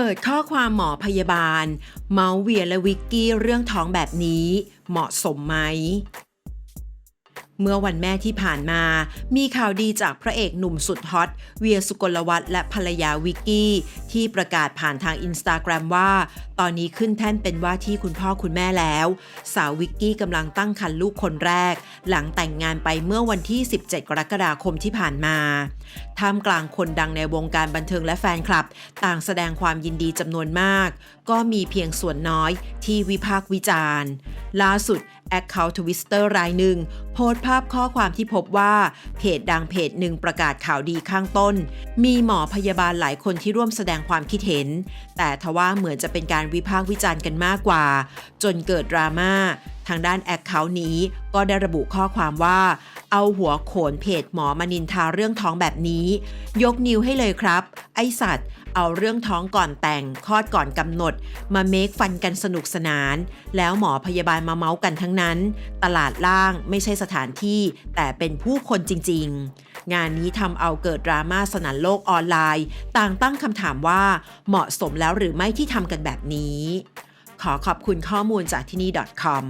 เปิดข้อความหมอพยาบาล เมาส์เวียและวิกกี้เรื่องท้องแบบนี้ เหมาะสมไหม เมื่อวันแม่ที่ผ่านมา มีข่าวดีจากพระเอกหนุ่มสุดฮอต เวียสุกลวัฒน์และภรรยาวิกกี้ ที่ประกาศผ่านทางอินสตาแกรมว่า ตอนนี้ขึ้นแท่นเป็นว่าที่คุณพ่อคุณแม่แล้ว สาววิกกี้กำลังตั้งครรภ์ลูกคนแรก หลังแต่งงานไปเมื่อวันที่ 17 กรกฎาคมที่ผ่านมาท่ามกลางคนดังในวงการบันเทิงและแฟนคลับ ต่างแสดงความยินดีจำนวนมาก ก็มีเพียงส่วนน้อยที่วิพากษ์วิจารณ์ ล่าสุด แอคเคาท์ทวิสเตอร์รายหนึ่ง โพสต์ภาพข้อความที่พบว่า เพจดังเพจหนึ่งประกาศข่าวดีข้างต้น มีหมอพยาบาลหลายคนที่ร่วมแสดงความคิดเห็น แต่ทว่าเหมือนจะเป็นการวิพากษ์วิจารณ์กันมากกว่า จนเกิดดราม่าทางด้านแอคเคาท์นี้ก็ได้ระบุข้อความว่า เอาหัวโขนเพจหมอมนินทาเรื่องท้องแบบนี้ ยกนิ้วให้เลยครับ ไอสัตว์ เอาเรื่องท้องก่อนแต่งคลอดก่อนกำหนด มาเมคฟันกันสนุกสนาน แล้วหมอพยาบาลมาเมาส์กันทั้งนั้น ตลาดล่างไม่ใช่สถานที่ แต่เป็นผู้คนจริง ๆ งานนี้ทำเอาเกิดดราม่าสนั่นโลกออนไลน์ ต่างตั้งคำถามว่าเหมาะสมแล้วหรือไม่ที่ทำกันแบบนี้ ขอขอบคุณข้อมูลจากที่นี่ .com